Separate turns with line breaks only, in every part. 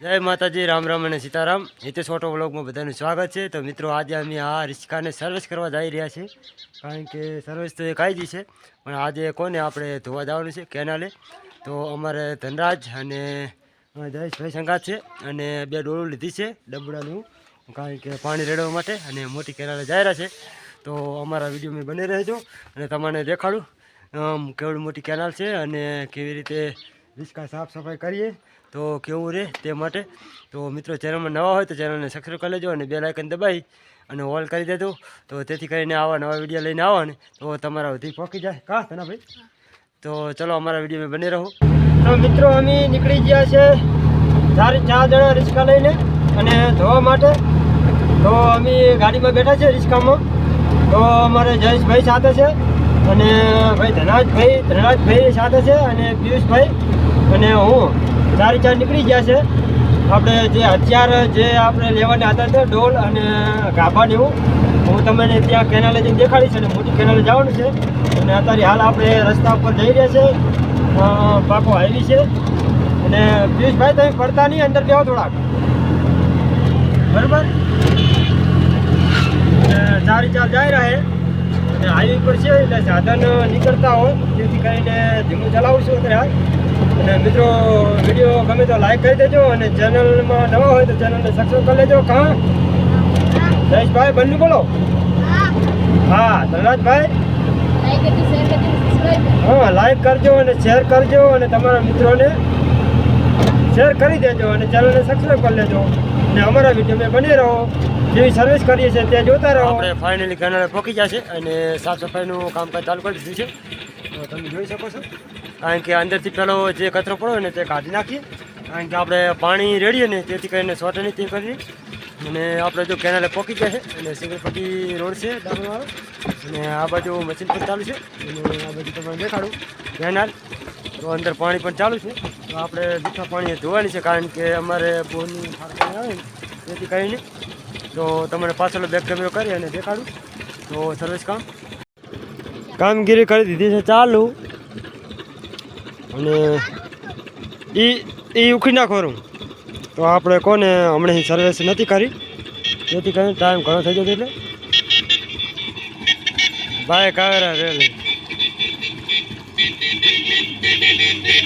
જય માતાજી, રામ રામ અને સીતારામ. હિતેશ ઓટો બ્લોગમાં બધાનું સ્વાગત છે. તો મિત્રો, આજે અમે આ રિક્ષાને સર્વિસ કરવા જઈ રહ્યા છીએ. કારણ કે સર્વિસ તો એ કાયદી છે. પણ આજે કોને આપણે ધોવા જવાનું છે? કેનાલે. તો અમારે ધનરાજ અને જયેશભાઈ સંગાત છે. અને બે ડોળું લીધી છે ડબડાનું. કારણ કે પાણી રેડવા માટે અને મોટી કેનાલે જઈ રહ્યા છે. તો અમારા વિડીયોમાં બની રહેજો અને તમને દેખાડું. કેવડી મોટી કેનાલ છે અને કેવી રીતે રિક્ષા સાફ સફાઈ કરીએ. તો કેવું રહે તે માટે? તો મિત્રો, ચેનલમાં નવા હોય તો ચેનલને સબસ્ક્રાઈબ કરી લેજો અને બે લાઇકન દબાવી અને ઓલ કરી દેજો. તો તેથી કરીને આવા નવા વીડિયો લઈને આવો ને તો તમારા સુધી પહોંચી જાય. કા તના ભાઈ તો ચલો, અમારા વિડીયોમાં બને રહો. તો મિત્રો, અમે નીકળી ગયા છે ચાર ચાર જણા રિસ્કા લઈને અને ધોવા માટે. તો અમે ગાડીમાં બેઠા છે રિસ્કામાં તો અમારે જયેશભાઈ સાથે છે અને ભાઈ ધનરાજભાઈ ધનરાજભાઈ સાથે છે અને પિયુષભાઈ. અને હું સારી ચાર નીકળી ગયા છે. આપણે જે હથિયાર, જે આપણે લેવાના હતા તે ડોલ અને ગાભા ને હું તમને ત્યાં કેનાલે જઈને દેખાડીશ અને મોટી કેનાલે જવાનું છે. અને અત્યારે હાલ આપણે રસ્તા ઉપર જઈ રહ્યા છે. પાકો હાઈવે છે. અને પિયુષભાઈ, તમે પડતા નહીં, અંદર બેહો થોડાક. બરાબર? ચારી ચારે જઈ રહ્યા છે. અને હાઈવે પર છે, એટલે સાધન નીકળતા હોય, જેથી કરીને ધીમું ચલાવું છું અત્યારે હાલ. અને મિત્રો વીડિયો ગમે તો લાઈક કરી દેજો અને ચેનલમાં નવા હોય તો ચેનલને સબસ્ક્રાઈબ કરી લેજો. કાં? જયેશભાઈ, બંને બોલો. હા, ધનરાજભાઈ. હા લાઈક કરજો અને શેર કરજો અને તમારા મિત્રોને શેર કરી દેજો અને ચેનલને સબસ્ક્રાઈબ કરી લેજો. અને અમારા વીડિયો બની રહો. જેવી સર્વિસ કરીએ છીએ ત્યાં જોતા રહો. આપણે ફાઇનલી કેનાલે પહોંચી ગયા છે અને સાફ સફાઈનું કામકાજ ચાલુ કરી દીધું છે. તમે જોઈ શકો છો. કારણ કે અંદરથી પેલો જે કચરો પડ્યો ને તે કાઢી નાખીએ. કારણ કે આપણે પાણી રેડીએ ને તેથી કરીને સોટની તે કરીએ અને આપણે જો કેનાલે પોકી ગયા છે, અને સિંગલપટ્ટી રોડ છે ડામરવાળો અને આ બાજુ મશીન પણ ચાલુ છે. અને આ બાજુ તમને દેખાડું. કેનાલ તો અંદર પાણી પણ ચાલુ છે. તો આપણે મીઠા પાણી ધોવાની છે, કારણ કે અમારે બોરની ફાળકણી આવે ને તેથી કરીને. તો તમને પાછળ બેક કેમેરો કરી અને દેખાડું. તો સર્વિસ કામ. કામગીરી કરી દીધી છે ચાલુ. અને એ એ ઉખી નાખો રૂમ તો આપણે કોને હમણાં સર્વિસ નથી કરી. જેથી કરીને ટાઈમ ઘણો થઈ જતો એટલે. ભાઈ કાવેરા રેલી.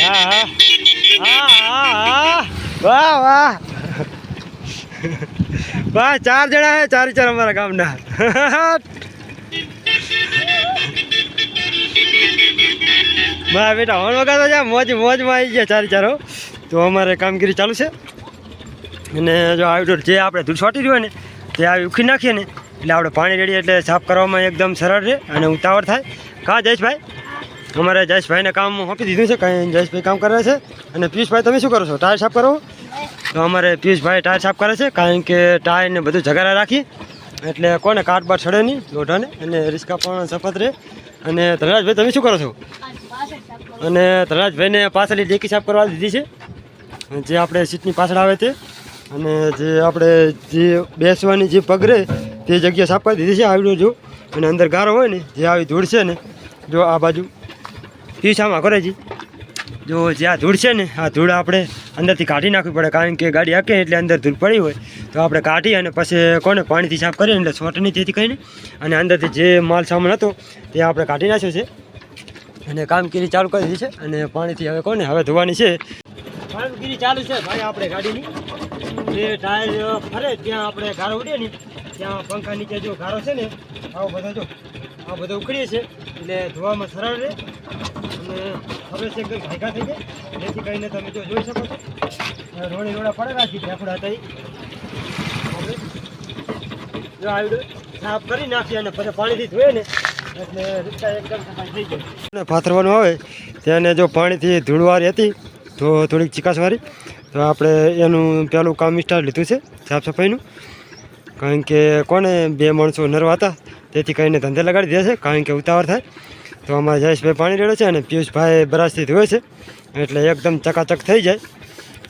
હા. હા હા હા. વાહ વાહ. વાહ, ચાર જણા હે, ચારે ચાર અમારા ગામના. મારા બેટા, હોન વગાડો છે મોજ, મોજમાં આવી ગયા ચારે ચારો તો અમારે કામગીરી ચાલુ છે. અને જો આઉટડોર જે આપણે ધૂળ છોટી રહ્યું ને, તે આવી ઉખી નાખીએ ને, એટલે આપણે પાણી રેડીએ એટલે સાફ કરવામાં એકદમ સરળ રહે અને ઉતાવળ થાય. કા જયેશભાઈ? અમારે જયેશભાઈને કામ સોંપી દીધું છે, કાંઈ જયેશભાઈ કામ કરે છે. અને પિયુષભાઈ, તમે શું કરો છો? ટાયર સાફ કરો? તો અમારે પિયુષભાઈ ટાયર સાફ કરે છે, કારણ કે ટાયરને બધું જગારા રાખી. એટલે કોને કાટ બાર છડે નહીં લોઢાને, અને રિસ્કા પણ સફત રહે. અને ધનરાજભાઈ, તમે શું કરો છો? અને ધનરાજભાઈને પાછળની ડેકી સાફ કરવા દીધી છે. જે આપણે સીટની પાછળ આવે તે. અને જે આપણે જે બેસવાની જે પગરે તે જગ્યા સાફ કરી દીધી છે આવડો જો. અને અંદર ગારો હોય ને, જે આવી ધૂળ છે ને, જો આ બાજુ પીછામાં કરે છે. જો જે આ ધૂળ છે ને, આ ધૂળ આપણે અંદરથી કાઢી નાખવી પડે, કારણ કે ગાડી હાકે એટલે અંદર ધૂળ પડી હોય. તો આપણે કાઢી અને પછી કોને પાણીથી સાફ કરીએ એટલે સોટની તેથી કરીને અને અંદરથી જે માલ સામાન હતો તે આપણે કાઢી નાખ્યો છે. અને કામગીરી ચાલુ કરી દીધી છે અને પાણીથી હવે કોને? હવે ધોવાની છે. કામગીરી ચાલુ છે ભાઈ આપણે ગાડીની. જે ટાયર ફરે ત્યાં આપણે ગારો ઉડે ને, ત્યાં પંખા નીચે જો ગારો છે ને, આવો બધો જો આ બધો ઉખડીએ છે એટલે ધોવામાં સરળ રહે. અને હવે છે એકદમ ભેગા થઈ જાય જેથી કરીને તમે જો જોઈ શકો છો. રોડે રોડા પડે છે ઢેકડા હતા જો આવડે, સાફ કરી નાખીએ અને પછી પાણીથી ધોઈએ ને એટલે રિક્ષા એકદમ સફાઈ થઈ જાય. પાથરવાનું આવે તેને જો પાણીથી ધૂળવારી હતી, તો થોડીક ચિકાસવાળી તો આપણે એનું પહેલું કામ સ્ટાર્ટ લીધું છે, સાફ સફાઈનું. કારણ કે કોને બે માણસો નરવા હતા, તેથી કરીને ધંધે લગાડી દે છે, કારણ કે ઉતાવળ થાય. તો અમારા જયેશભાઈ પાણી રેડે છે અને પિયુષભાઈ બ્રશથી ધોવે છે, એટલે એકદમ ચકાચક થઈ જાય.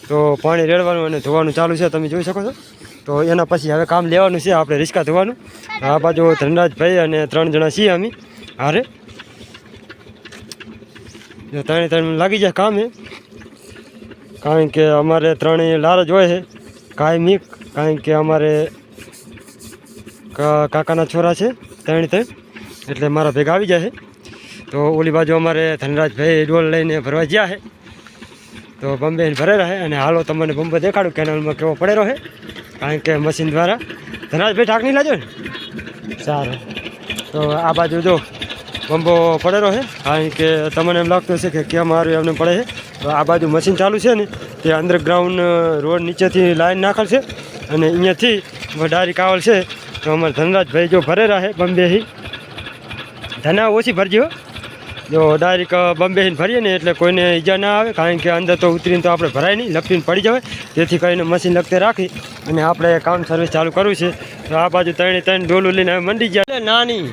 તો પાણી રેડવાનું અને ધોવાનું ચાલુ છે, તમે જોઈ શકો છો. તો એના પછી હવે કામ લેવાનું છે, આપણે રિસ્કા ધોવાનું. આ બાજુ ધનરાજભાઈ અને ત્રણ જણા છીએ અમે, હારે. જો ત્રણે ત્રણ લાગી જાય કામે કારણ કે અમારે ત્રણેય લાર જ હોય છે કાયમી કારણ કે અમારે કાકાના છોરા છે, ત્રણે ત્રણ. એટલે મારા ભેગા આવી જાય છે. તો ઓલી બાજુ અમારે ધનરાજભાઈ ડોલ લઈને ભરવા ગયા છે. તો બોમ્બે ભરે રહે અને હાલો તમને બોમ્બે દેખાડું, કેનાલમાં કેવો પડેલો છે. કારણ કે મશીન દ્વારા ધનરાજભાઈ ઠાક નહીં લાજો ને. સારું. તો આ બાજુ જો બંબો પડેલો છે. કારણ કે તમને એમ લાગતું હશે કે કેમ મારું એમને પડે છે. આ બાજુ મશીન ચાલુ છે ને, તે અંડરગ્રાઉન્ડ રોડ નીચેથી લાઈન નાખેલ છે અને અહીંયાથી ડાયરેક કાવલ છે. તો અમારે ધનરાજભાઈ જો ભરેલા છે બોમ્બેથી ધના ઓછી ભરજો જો ડાયરેક બોમ્બે ભરીએ ને એટલે કોઈને ઈજા ના આવે, કારણ કે અંદર તો ઉતરીને તો આપણે ભરાય નહીં, લપટીને પડી જવાય. તેથી કરીને મશીન લગતે રાખી અને આપણે કામ સર્વિસ ચાલુ કરવું છે. તો આ બાજુ ત્રણે ત્રણ ડોલું લઈને મંડી જાય નાની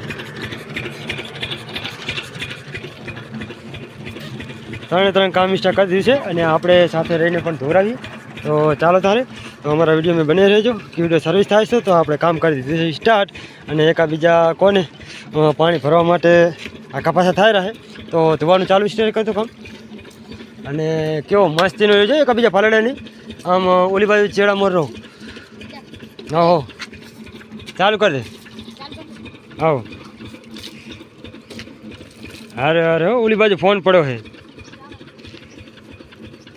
ત્રણે ત્રણ કામ સ્ટાર્ટ કરી દીધું છે અને આપણે સાથે રહીને પણ ધોરાવીએ. તો ચાલો તારે તો અમારા વિડીયોમાં બને રહેજો. કે વીડિયો સર્વિસ થાય છે તો આપણે કામ કરી દીધું છે સ્ટાર્ટ અને એકાબીજા કોને પાણી ભરવા માટે આખા પાછા થાય રહે. તો ધોવાનું ચાલુ સ્ટાર્ટ કરતું કામ. અને કેવો મસ્તીનો રહ્યો છે એકાબીજા પાલડે નહીં આમ ઓલી બાજુ ચેડા મોર રહો. હા હો. ચાલુ કરી દે. આવો અરે અરે ઓલી બાજુ ફોન પડ્યો છે.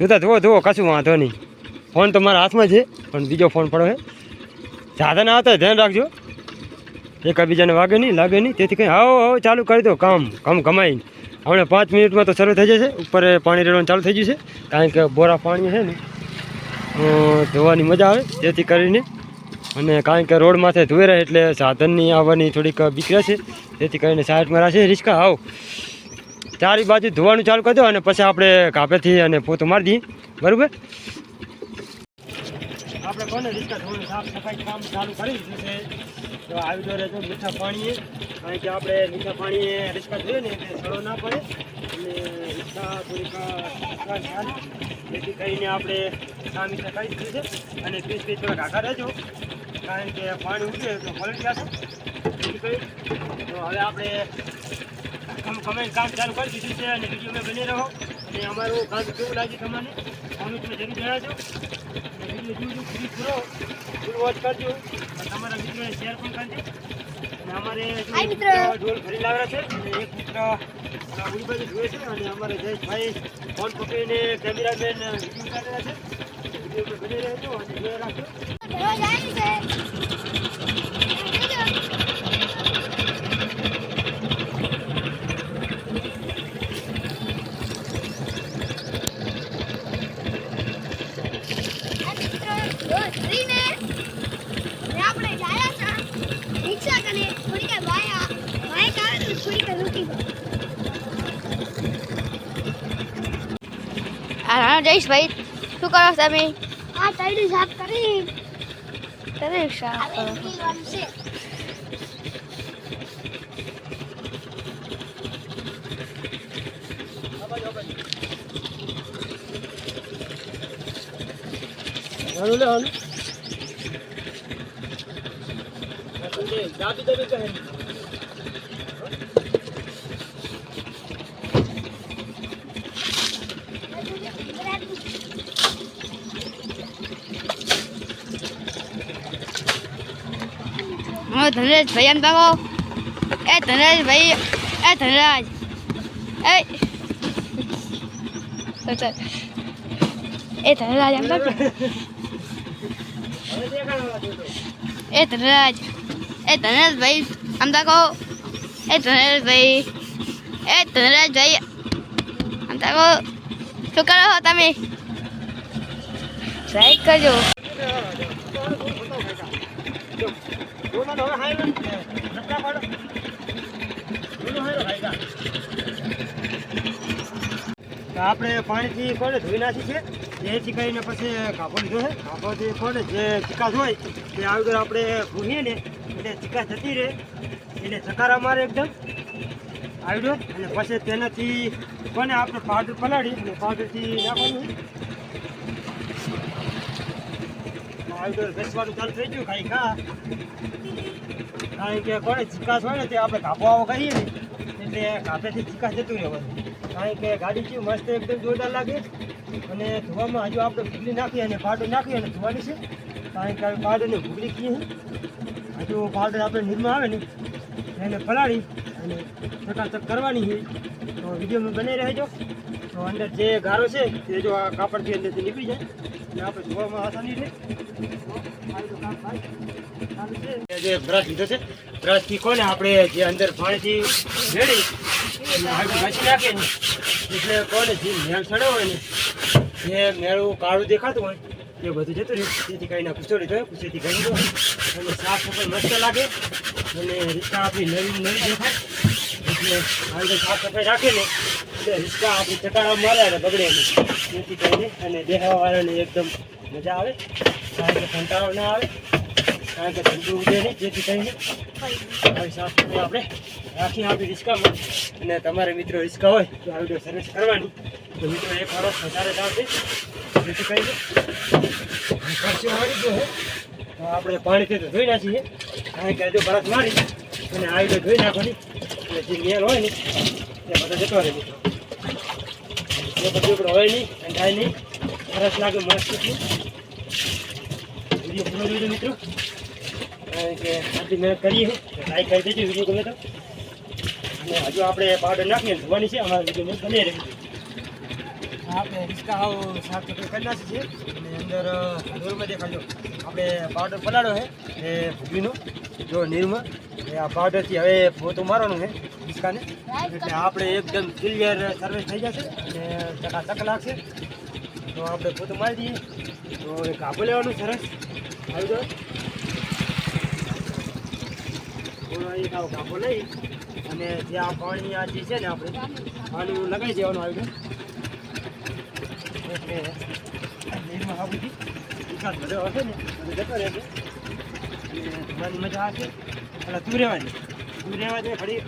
તું જુઓ ધોવો કશું વાંધો નહીં. ફોન તો મારા હાથમાં છે, પણ બીજો ફોન પડ્યો જાદા સાધન આવતા ધ્યાન રાખજો. એકબીજાને વાગે નહીં, લાગે નહીં. તેથી કંઈ આવો આવો, ચાલુ કરી દો, કામ કામ કમાઈ. હમણાં પાંચ મિનિટમાં તો શરૂ થઈ જશે. ઉપર પાણી રેડવાનું ચાલુ થઈ ગયું છે. કારણ કે બોરા પાણી છે ને ધોવાની મજા આવે, જેથી કરીને. અને કારણ કે રોડ માથે ધોઈ રહે એટલે સાધનની આવવાની થોડીક બીક રહેશે. જેથી કરીને સાઈડમાં રાખશે રિસ્કા આવો. ચારી બાજુ ધોવાનું ચાલુ કરી દો અને પછી આપણે કાપેથી અને પોતું મારી દઈએ. બરાબર? આપણે કોને રિસ્કા ધોવાનું, સાફ સફાઈ કામ ચાલુ કરી દીધું છે? તો આવી દો રહેજો મીઠા પાણીએ. કારણ કે આપણે મીઠા પાણીએ રિસ્કા જોઈએ ને એટલે ના પડે. અને રિસ્કા થોડીક જેથી કરીને આપણે મીઠા કરી દીધું છે અને પીસ પીસ થોડા રહેજો. કારણ કે પાણી ઉઠે તો પલટી કરી. તો હવે આપણે કમેન્ટ કામ ચાલુ કરી દીધું છે અને વિડીયોમાં બની રહો. અને અમારું કામ કેવું લાગ્યું તમને? કોમેન્ટમાં જરૂર જણાવજો. વીડિયો જોજો પૂરી પૂરો. ફૂલ વોચ કરજો. તમારા મિત્રોને શેર પણ કરજો. અને અમારે. ઢોલ ફરી લાવ્યા છે અને એક મિત્ર ઉડી બાજુ જુએ છે અને અમારે જયેશભાઈ ફોન પકડીને કેમેરામેન વીડિયો ઉતારેલા છે. વિડીયોમાં બની રહેજો અને જોઈ રાખજો
રોજ આવી છે આપણે ગયા હતા રિક્ષા કરીને થોડી કે વાયા બાઈક આવે થોડી કે રૂકી
શું કરો સામે તમે?
આ ટાઈડી સાફ કરી.
તમે
સાફ
કરો.
હાલો લે
હાલો. લે હાલો દાબી દાબી કહે
હું ધનરાજભાઈ એમ કહો એ ધનરાજભાઈ એ ધનરાજ એ એ ધનરાજ એમ કહો એ ધનરાજ એ ધનરાજભાઈ આમ તો કહો એ ધનરાજભાઈ એ ધનરાજભાઈ આમ તો કહો શું કરો છો તમે લાઈક કરજો
તો આપણે પાણીથી કોને ધોઈ નાખી છે? એથી કરીને પછી કાપો લીધો છે. કાપોથી કોને જે ચિકાસ હોય તે આગળ આપણે ભૂનીએ ને, એટલે ચિકાસ જતી રહે. એટલે ચકારા મારે એકદમ. આવડ્યો અને પછી તેનાથી કોને આપણે પાવડર પલાળી અને પાવડરથી નાખવાનું આવડર બેસવાનું ચાલુ થઈ ગયું, કાંઈ ખા. કારણ કે કોને ચિકાસ હોય ને તે આપણે કાપો આવો કરીએ ને, એટલે કાપેથી ચિકાસ જતું રહેવાનું કારણ કે ગાડી કેવી મસ્ત એકદમ જોરદાર લાગે. અને ધોવામાં હજુ આપણે ભૂગલી નાખીએ અને પાવડર નાખી અને ધોવાની છે. કારણ કે પાવડરને ભૂગળી કહીએ હજુ પાવડર આપણે નીરમાં આવે ને, એને પલાળી અને ચકાચક કરવાની છે. તો વિડીયોમાં બની રહેજો તો અંદર જે ગારો છે, તે જો આ કાપડથી અંદરથી નીકળી જાય. અને આપણે ધોવામાં આસાની રહે. જે બ્રશ લીધો છે બ્રશથી કોને આપણે જે અંદર પાણીથી રેડી નાખી નાખીએ એટલે કોને જે મેળ ચડ્યો હોય ને જે મેળું કાળું દેખાતું હોય એ બધું જતું રહ્યું તેથી ના કુચોડી ધોય કુચેથી ગળી દો અને સાફ સફાઈ મસ્ત લાગે અને રિક્ષા આપણી નવી નવી દેખાય એટલે આવી સાફ સફાઈ રાખીને એટલે રિક્ષા આપણી ચટાડા મારે અને બગડે તેથી કહીને અને દેખાવાવાળાને એકદમ મજા આવે કારણ કે કંટાળો ના આવે. કારણ કે ઠંડુ ઉડે નહીં, જેથી થઈને સાફ આપણે રાખી આપી રિસ્કામાં. અને તમારે મિત્રો રિસ્કા હોય તો આવી રીતે સર્વિસ કરવાની. તો મિત્રો એક વર્ષ વધારે ચાલશે. જેથી કરીને ખર્ચો મારી ગયો તો આપણે પાણીથી તો ધોઈ નાખીએ. કારણ કે હજુ બરફ મારી અને આવી રીતે ધોઈ નાખવાની. અને જે મેલ હોય ને, એ બધા જતો રહે મિત્રો. એ બધું હોય નહીં, અને થાય નહીં. સરસ લાગે, મસ્ત વીડિયો પૂરો જોજો મિત્રો, કારણ કે આટલી મહેનત કરીએ લાઈક કરી દેજો વીડિયો ગમે તો. અને હજુ આપણે પાવડર નાખીએ ધોવાની છે, અમારા વીડિયો બની રહે આપણે રિસ્કા હાવ સાફ સફાઈ કરી નાખી છે. અને અંદર નીરમાં દેખાડજો આપણે પાવડર પલાળો છે, એ ભૂગીનો જો નીરમાં. એ આ પાવડરથી હવે ફોટો મારવાનું છે રિસ્કાને એટલે આપણે એકદમ ક્લિયર સર્વિસ થઈ જશે, અને ટકા ચકાચક લાગશે. તો આપણે પોતું મારી દઈએ. તો એ કાબુ લેવાનું સરસ. આવી થોડો એક આવો કાપો લઈ. અને જે આ પાણી આ છે ને આપણે પાણી લગાવી દેવાનું આવી ગયું એટલે નીરમાં આ બધી વિકાસ બધો હશે ને, બધો જતો રહેશે. અને મજા આવશે. એટલે તું રહેવાની. તું રહેવા દે ફરી.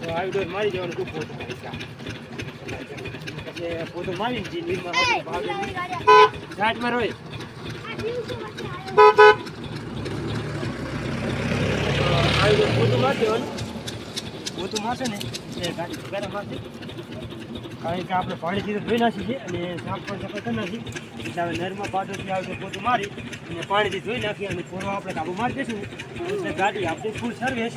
તો આવી દો મારી દેવાનું ખૂબ પોતું પછી પોતું મારી જે નીરમાં ભાવ ઘાટમાં રોય પોતું દેવાનું પોતું મારશે ને. એ ગાડી ગરમ મારશે કારણ કે આપણે પાણીથી ધોઈ નાખી છે અને સાફ પણ સફાઈ કરી નાખી. એટલે હવે નરમાં પાટોથી આવે પોતું મારી અને પાણીથી ધોઈ નાખી અને પૂરો આપણે કાબુ મારી દઈશું. એટલે ગાડી આપણી ફૂલ સર્વિસ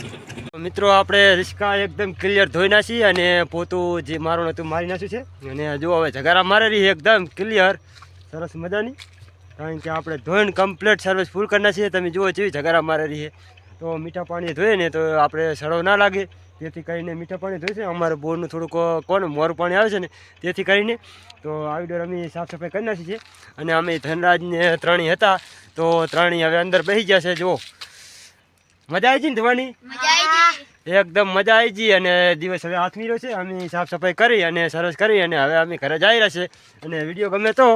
મિત્રો, આપણે રિસ્કા એકદમ ક્લિયર ધોઈ નાખી અને પોતું જે મારું હતું મારી નાખ્યું છે. અને જો હવે જગારા મારેલી એકદમ ક્લિયર સરસ મજાની. કારણ કે આપણે ધોઈને કમ્પ્લીટ સર્વિસ ફૂલ કરી નાખીએ તમે જુઓ, જેવી જગારા મારેલી છે. તો મીઠા પાણી ધોઈએ ને તો આપણે સડો ના લાગે. તેથી કરીને મીઠા પાણી ધોઈ છે. અમારે બોરનું થોડુંક કોણ મોરું પાણી આવે છે ને તેથી કરીને તો આવી ડોર અમે સાફ સફાઈ કરી નાખી છે. અને અમે ધનરાજને ત્રણેય હતા તો ત્રણેય હવે અંદર બેસી ગયા છે જુઓ. મજા આવી છે ને ધોવાની? એકદમ મજા આવી ગઈ અને દિવસ હવે હાથ રહ્યો છે. અમે સાફ સફાઈ કરી અને સરસ કરી અને હવે અમે ઘરે જઈ રહ્યા છે અને વીડિયો ગમે તો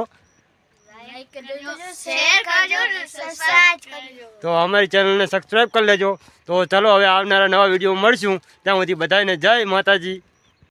લાઈક કરજો શેર કરજો સબસ્ક્રાઇબ કરજો.
તો અમારી ચેનલને સબસ્ક્રાઈબ કરી લેજો. તો ચલો હવે આવનારા નવા વીડિયો મળશું. ત્યાં સુધી બધાને જય માતાજી.